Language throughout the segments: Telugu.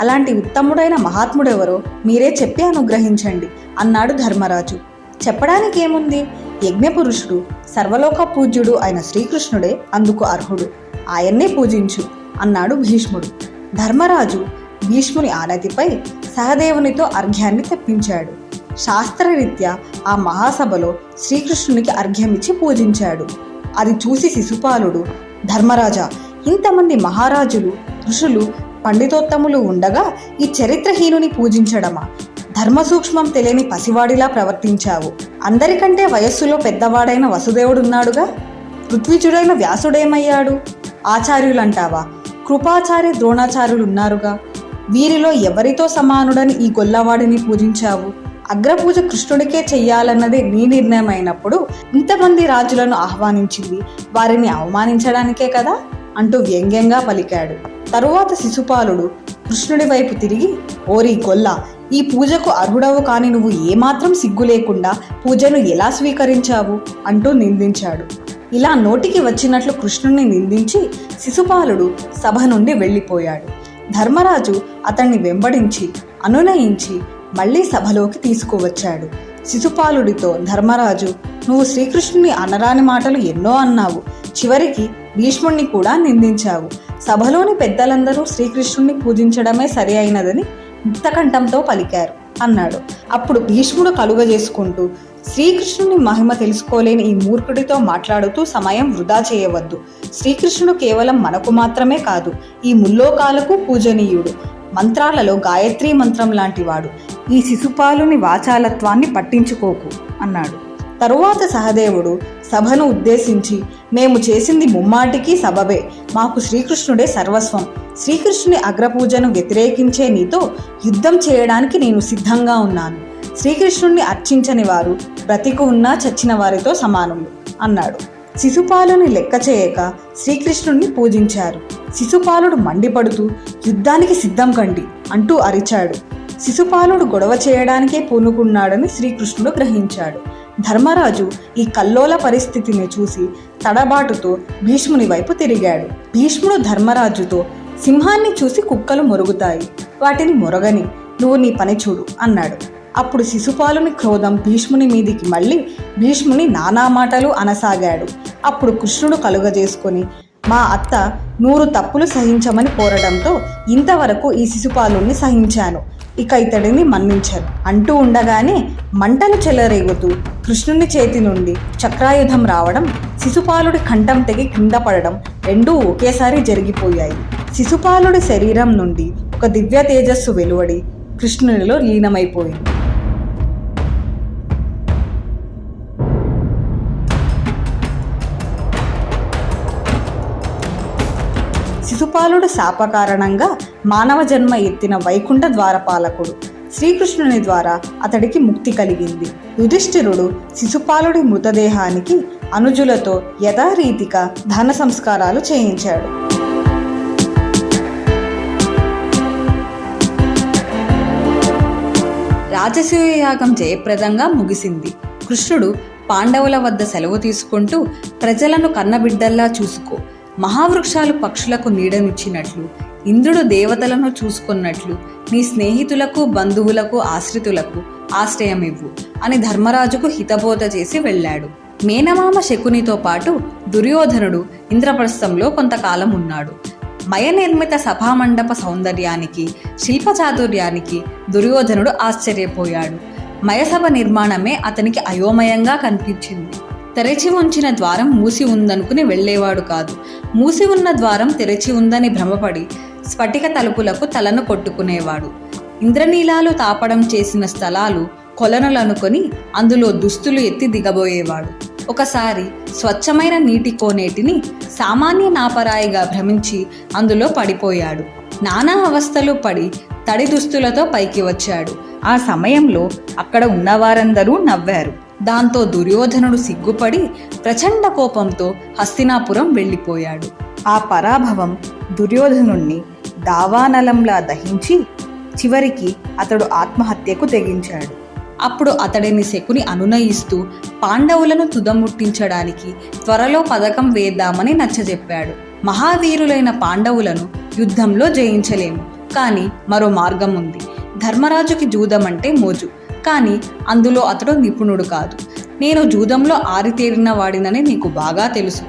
అలాంటి ఉత్తముడైన మహాత్ముడెవరో మీరే చెప్పి అనుగ్రహించండి అన్నాడు ధర్మరాజు. చెప్పడానికి ఏముంది? యజ్ఞపురుషుడు సర్వలోక పూజ్యుడు అయిన శ్రీకృష్ణుడే అందుకు అర్హుడు. ఆయన్నే పూజించు అన్నాడు భీష్ముడు. ధర్మరాజు భీష్ముని ఆనతిపై సహదేవునితో అర్ఘ్యాన్ని తెప్పించాడు. శాస్త్రరీత్యా ఆ మహాసభలో శ్రీకృష్ణునికి అర్ఘ్యమిచ్చి పూజించాడు. అది చూసి శిశుపాలుడు ధర్మరాజా ఇంతమంది మహారాజులు ఋషులు పండితోత్తములు ఉండగా ఈ చరిత్రహీనుని పూజించడమా? ధర్మ సూక్ష్మం తెలియని పసివాడిలా ప్రవర్తించావు. అందరికంటే వయస్సులో పెద్దవాడైన వసుదేవుడున్నాడుగా? ఋత్విజుడైన వ్యాసుడేమయ్యాడు? ఆచార్యులంటావా? కృపాచార్య ద్రోణాచార్యులు ఉన్నారుగా వీరిలో ఎవరితో సమానుడని ఈ గొల్లవాడిని పూజించావు? అగ్రపూజ కృష్ణుడికే చెయ్యాలన్నదే నీ నిర్ణయం అయినప్పుడు ఇంతమంది రాజులను ఆహ్వానించింది. వారిని అవమానించడానికే కదా? అంటూ వ్యంగ్యంగా పలికాడు. తరువాత శిశుపాలుడు కృష్ణుడి వైపు తిరిగి ఓరి గొల్ల ఈ పూజకు అర్హుడవు కాని నువ్వు ఏమాత్రం సిగ్గు లేకుండా పూజను ఎలా స్వీకరించావు అంటూ నిందించాడు. ఇలా నోటికి వచ్చినట్లు కృష్ణుణ్ణి నిందించి శిశుపాలుడు సభ నుండి వెళ్ళిపోయాడు. ధర్మరాజు అతన్ని వెంబడించి అనునయించి మళ్ళీ సభలోకి తీసుకువచ్చాడు. శిశుపాలుడితో ధర్మరాజు నువ్వు శ్రీకృష్ణుని అనరాని మాటలు ఎన్నో అన్నావు. చివరికి భీష్ముణ్ణి కూడా నిందించావు. సభలోని పెద్దలందరూ శ్రీకృష్ణుణ్ణి పూజించడమే సరి అయినదని ముక్తకంఠంతో పలికారు అన్నాడు. అప్పుడు భీష్ముడు కలుగజేసుకుంటూ శ్రీకృష్ణుని మహిమ తెలుసుకోలేని ఈ మూర్ఖుడితో మాట్లాడుతూ సమయం వృధా చేయవద్దు. శ్రీకృష్ణుడు కేవలం మనకు మాత్రమే కాదు ఈ ముల్లోకాలకు పూజనీయుడు. మంత్రాలలో గాయత్రీ మంత్రం లాంటివాడు. ఈ శిశుపాలుని వాచాలత్వాన్ని పట్టించుకోకు అన్నాడు. తరువాత సహదేవుడు సభను ఉద్దేశించి మేము చేసింది ముమ్మాటికి సబబే. మాకు శ్రీకృష్ణుడే సర్వస్వం. శ్రీకృష్ణుని అగ్రపూజను వ్యతిరేకించే నీతో యుద్ధం చేయడానికి నేను సిద్ధంగా ఉన్నాను. శ్రీకృష్ణుణ్ణి అర్చించని వారు బ్రతికు ఉన్నా చచ్చిన వారితో సమానములు అన్నాడు. శిశుపాలుని లెక్క చేయక శ్రీకృష్ణుణ్ణి పూజించారు. శిశుపాలుడు మండిపడుతూ యుద్ధానికి సిద్ధం కండి అంటూ అరిచాడు. శిశుపాలుడు గొడవ చేయడానికే పూనుకున్నాడని శ్రీకృష్ణుడు గ్రహించాడు. ధర్మరాజు ఈ కల్లోల పరిస్థితిని చూసి తడబాటుతో భీష్ముని వైపు తిరిగాడు. భీష్ముడు ధర్మరాజుతో సింహాన్ని చూసి కుక్కలు మొరుగుతాయి వాటిని మొరగని నువ్వు నీ పని చూడు అన్నాడు. అప్పుడు శిశుపాలుని క్రోధం భీష్ముని మీదికి మళ్ళీ భీష్ముని నానా మాటలు అనసాగాడు. అప్పుడు కృష్ణుడు కలుగజేసుకొని మా అత్త నూరు తప్పులు సహించమని కోరడంతో ఇంతవరకు ఈ శిశుపాలుని సహించాను. ఇక ఇతడిని మన్నించరు. అంటూ ఉండగానే మంటలు చెలరేగుతూ కృష్ణుని చేతి నుండి చక్రాయుధం రావడం శిశుపాలుడి కంఠం తెగి కింద పడడం రెండూ ఒకేసారి జరిగిపోయాయి. శిశుపాలుడి శరీరం నుండి ఒక దివ్య తేజస్సు వెలువడి కృష్ణునిలో లీనమైపోయింది. శిశుపాలుడు శాప కారణంగా మానవ జన్మ ఎత్తిన వైకుంఠ ద్వారపాలకుడు. శ్రీకృష్ణుని ద్వారా అతడికి ముక్తి కలిగింది. యుధిష్ఠిరుడు శిశుపాలుడి మృతదేహానికి అనుజులతో యథారీతిగా ధన సంస్కారాలు చేయించాడు. రాజసూయ యాగం జయప్రదంగా ముగిసింది. కృష్ణుడు పాండవుల వద్ద సెలవు తీసుకుంటూ ప్రజలను కన్నబిడ్డల్లా చూసుకో. మహావృక్షాలు పక్షులకు నీడనిచ్చినట్లు ఇంద్రుడు దేవతలను చూసుకున్నట్లు నీ స్నేహితులకు బంధువులకు ఆశ్రితులకు ఆశ్రయమివ్వు అని ధర్మరాజుకు హితబోధ చేసి వెళ్ళాడు. మేనమామ శకునితో పాటు దుర్యోధనుడు ఇంద్రప్రస్థంలో కొంతకాలం ఉన్నాడు. మయనిర్మిత సభామండప సౌందర్యానికి శిల్ప చాతుర్యానికి దుర్యోధనుడు ఆశ్చర్యపోయాడు. మయసభ నిర్మాణమే అతనికి అయోమయంగా కనిపించింది. తెరచి ఉంచిన ద్వారం మూసి ఉందనుకుని వెళ్ళేవాడు కాదు. మూసి ఉన్న ద్వారం తెరచి ఉందని భ్రమపడి స్ఫటిక తలుపులకు తలను కొట్టుకునేవాడు. ఇంద్రనీలాలు తాపడం చేసిన స్థలాలు కొలనులనుకొని అందులో దుస్తులు ఎత్తి దిగబోయేవాడు. ఒకసారి స్వచ్ఛమైన నీటి కోనేటిని సామాన్య నాపరాయిగా భ్రమించి అందులో పడిపోయాడు. నానా అవస్థలు పడి తడి దుస్తులతో పైకి వచ్చాడు. ఆ సమయంలో అక్కడ ఉన్నవారందరూ నవ్వారు. దాంతో దుర్యోధనుడు సిగ్గుపడి ప్రచండ కోపంతో హస్తినాపురం వెళ్ళిపోయాడు. ఆ పరాభవం దుర్యోధనుణ్ణి దావానలంలా దహించి చివరికి అతడు ఆత్మహత్యకు తెగించాడు. అప్పుడు అతడిని శకుని అనునయిస్తూ పాండవులను తుదముట్టించడానికి త్వరలో పథకం వేద్దామని నచ్చజెప్పాడు. మహావీరులైన పాండవులను యుద్ధంలో జయించలేము. కానీ మరో మార్గం ఉంది. ధర్మరాజుకి జూదమంటే మోజు. కానీ అందులో అతడు నిపుణుడు కాదు. నేను జూదంలో ఆరితేరిన వాడినని నీకు బాగా తెలుసు.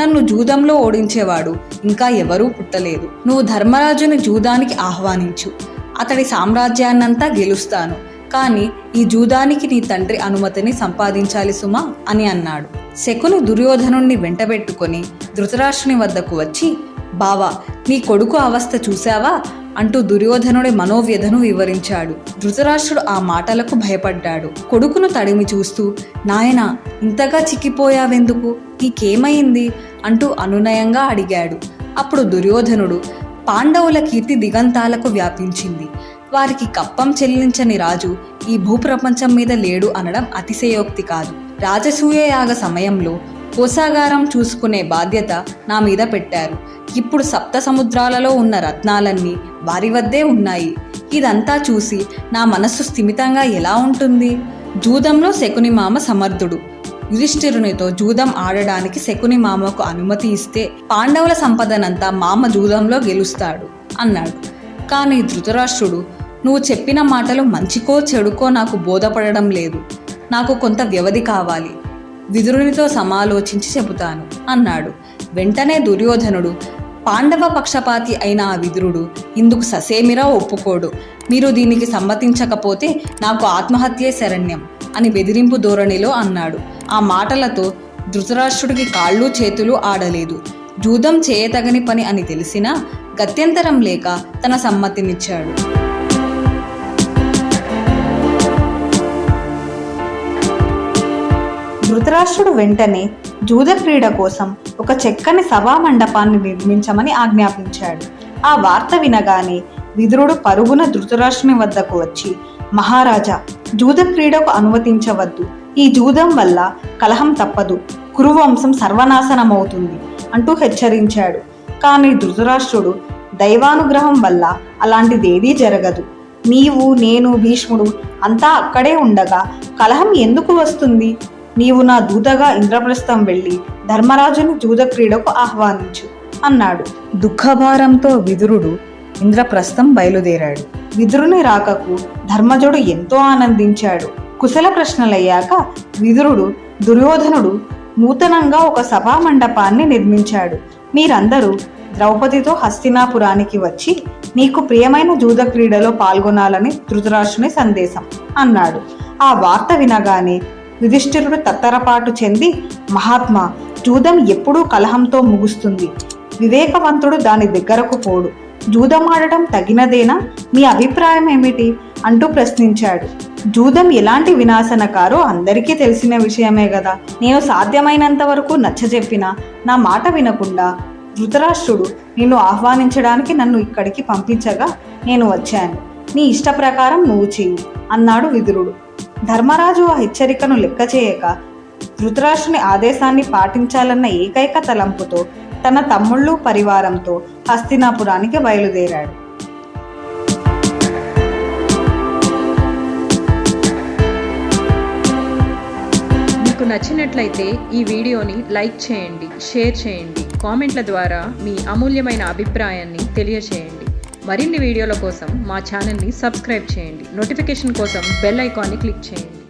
నన్ను జూదంలో ఓడించేవాడు ఇంకా ఎవరూ పుట్టలేదు. నువ్వు ధర్మరాజుని జూదానికి ఆహ్వానించు. అతడి సామ్రాజ్యాన్నంతా గెలుస్తాను. కానీ ఈ జూదానికి నీ తండ్రి అనుమతిని సంపాదించాలి సుమా అని అన్నాడు. శకుని దుర్యోధనుణ్ణి వెంటబెట్టుకొని ధృతరాష్ట్రుని వద్దకు వచ్చి బావా నీ కొడుకు అవస్థ చూశావా? అంటూ దుర్యోధనుడి మనోవ్యధను వివరించాడు. ధృతరాష్ట్రుడు ఆ మాటలకు భయపడ్డాడు. కొడుకును తడిమి చూస్తూ నాయన ఇంతగా చిక్కిపోయావెందుకు? నీకేమైంది? అంటూ అనునయంగా అడిగాడు. అప్పుడు దుర్యోధనుడు పాండవుల కీర్తి దిగంతాలకు వ్యాపించింది. వారికి కప్పం చెల్లించని రాజు ఈ భూప్రపంచం మీద లేడు అనడం అతిశయోక్తి కాదు. రాజసూయ యాగ సమయంలో కోసాగారం చూసుకునే బాధ్యత నా మీద పెట్టారు. ఇప్పుడు సప్త సముద్రాలలో ఉన్న రత్నాలన్నీ వారి వద్దే ఉన్నాయి. ఇదంతా చూసి నా మనస్సు స్థిమితంగా ఎలా ఉంటుంది? జూదంలో శకుని మామ సమర్థుడు. యుధిష్ఠిరునితో జూదం ఆడడానికి శకుని మామకు అనుమతి ఇస్తే పాండవుల సంపదనంతా మామ జూదంలో గెలుస్తాడు అన్నాడు. కానీ ధృతరాష్ట్రుడు నువ్వు చెప్పిన మాటలు మంచికో చెడుకో నాకు బోధపడడం లేదు. నాకు కొంత వ్యవధి కావాలి. విదురునితో సమాలోచించి చెబుతాను అన్నాడు. వెంటనే దుర్యోధనుడు పాండవ పక్షపాతి అయిన ఆ విదురుడు ఇందుకు ససేమిరా ఒప్పుకోడు. మీరు దీనికి సమ్మతించకపోతే నాకు ఆత్మహత్యే శరణ్యం అని బెదిరింపు ధోరణిలో అన్నాడు. ఆ మాటలతో ధృతరాష్ట్రుడికి కాళ్ళు చేతులు ఆడలేదు. జూదం చేయతగని పని అని తెలిసినా గత్యంతరం లేక తన సమ్మతినిచ్చాడు. ధృతరాష్ట్రుడు వెంటనే జూద క్రీడ కోసం ఒక చెక్కని సభా మండపాన్ని నిర్మించమని ఆజ్ఞాపించాడు. ఆ వార్త వినగానే విదురుడు పరుగున ధృతరాష్ట్రుని వద్దకు వచ్చి మహారాజా జూద క్రీడకు అనుమతించవద్దు. ఈ జూదం వల్ల కలహం తప్పదు. కురువంశం సర్వనాశనమవుతుంది అంటూ హెచ్చరించాడు. కానీ ధృతరాష్ట్రుడు దైవానుగ్రహం వల్ల అలాంటిదేదీ జరగదు. నీవు నేను భీష్ముడు అంతా అక్కడే ఉండగా కలహం ఎందుకు వస్తుంది? నీవు నా దూతగా ఇంద్రప్రస్థం వెళ్ళి ధర్మరాజుని జూద క్రీడకు ఆహ్వానించు అన్నాడు. దుఃఖభారంతో విదురుడు ఇంద్రప్రస్థం బయలుదేరాడు. విదురుని రాకకు ధర్మజుడు ఎంతో ఆనందించాడు. కుశల ప్రశ్నలయ్యాక విదురుడు దుర్యోధనుడు నూతనంగా ఒక సభా మండపాన్ని నిర్మించాడు. మీరందరూ ద్రౌపదితో హస్తినాపురానికి వచ్చి నీకు ప్రియమైన జూద క్రీడలో పాల్గొనాలని ధృతరాష్ట్రుని సందేశం అన్నాడు. ఆ వార్త వినగానే యుధిష్ఠిరుడు తత్తరపాటు చెంది మహాత్మా జూదం ఎప్పుడూ కలహంతో ముగుస్తుంది. వివేకవంతుడు దాని దగ్గరకు పోడు. జూదమాడటం తగినదేనా? మీ అభిప్రాయం ఏమిటి? అంటూ ప్రశ్నించాడు. జూదం ఎలాంటి వినాశనకారో అందరికీ తెలిసిన విషయమే కదా నేను సాధ్యమైనంత వరకు నచ్చజెప్పినా నా మాట వినకుండా ధృతరాష్ట్రుడు నిన్ను ఆహ్వానించడానికి నన్ను ఇక్కడికి పంపించగా నేను వచ్చాను. నీ ఇష్ట ప్రకారం నువ్వు చెయ్యి అన్నాడు విదురుడు. ధర్మరాజు ఆ హెచ్చరికను లెక్క చేయక ధృతరాష్ట్రుని ఆదేశాన్ని పాటించాలన్న ఏకైక తలంపుతో తన తమ్ముళ్ళు పరివారంతో హస్తినాపురానికి బయలుదేరాడు. మీకు నచ్చినట్లయితే ఈ వీడియోని లైక్ చేయండి షేర్ చేయండి కామెంట్ల ద్వారా మీ అమూల్యమైన అభిప్రాయాన్ని తెలియచేయండి. మరిన్ని వీడియోల కోసం మా ఛానల్ని సబ్స్క్రైబ్ చేయండి. నోటిఫికేషన్ కోసం బెల్ ఐకాన్ని క్లిక్ చేయండి.